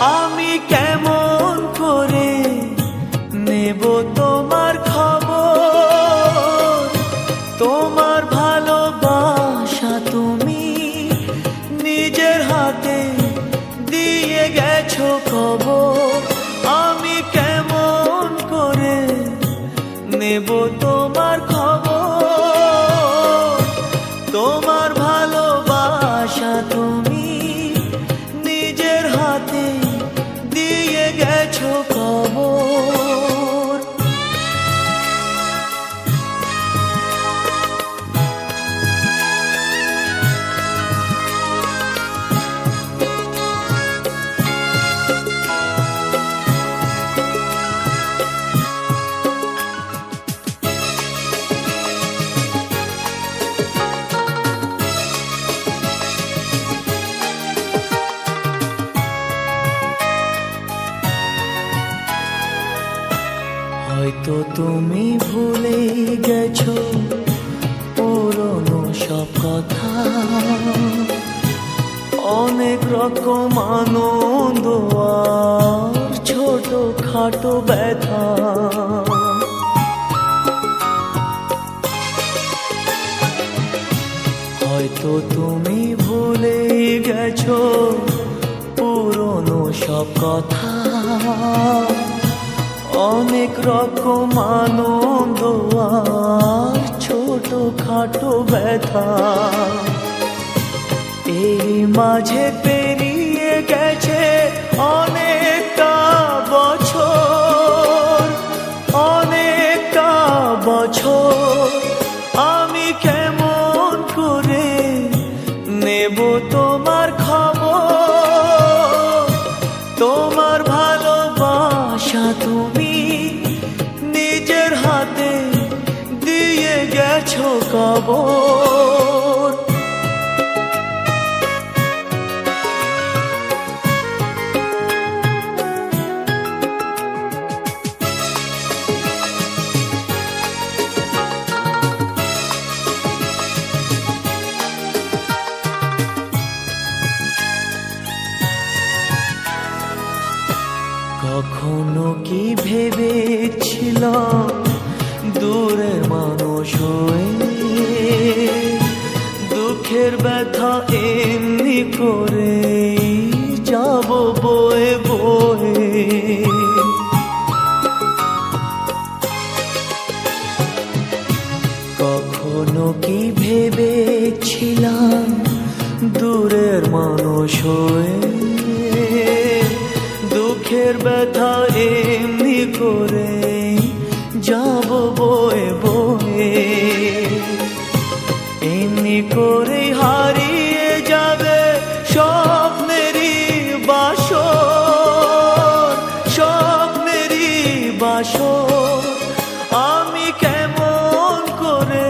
আমি কেমন করে নেব তোমার খবর? তোমার ভালোবাসা তুমি নিজের হাতে দিয়ে গেছো খবর। আমি কেমন করে নেব তোমার খবর? তোমার ভালোবাসা তুমি হয়তো তুমি ভুলে গেছো পুরনো সব কথা। অনেক রকম আনন্দ ছোট খাটো ব্যথা। হয়তো তুমি ভুলে গেছো পুরনো সব কথা। অনেক রকম আনন্দ আর ছোট খাটো ব্যথা। এই মাঝে পেরিয়ে গেছে অনেকটা বছর অনেকটা বছর। আমি কেমন করে নেব তোমার তুমি নিজের হাতে দিয়ে গেছো কবর। কি ভেবেছিলাম দূরের মানুষ হয়ে দুঃখের ব্যথা এমনি করে যাব বয়ে বয়ে। কখনো কি ভেবেছিলাম দূরের মানুষ হয়ে দুঃখের ব্যথা এমনি করে যাব বয়ে বয়ে। এমনি করে হারিয়ে যাবে স্বপ্নেরই বাসর স্বপ্নেরই বাসর। আমি কেমন করে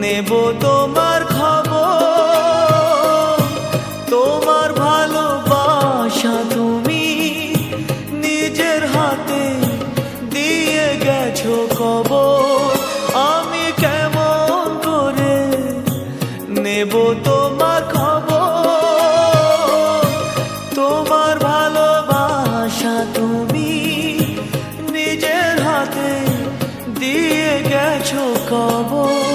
নেব তোমার খবর? হাতে দিয়ে গেছো কবর। আমি কেমন করে নেব তোমার খবর? তোমার ভালোবাসা তুমি নিজের হাতে দিয়ে গেছো কবর।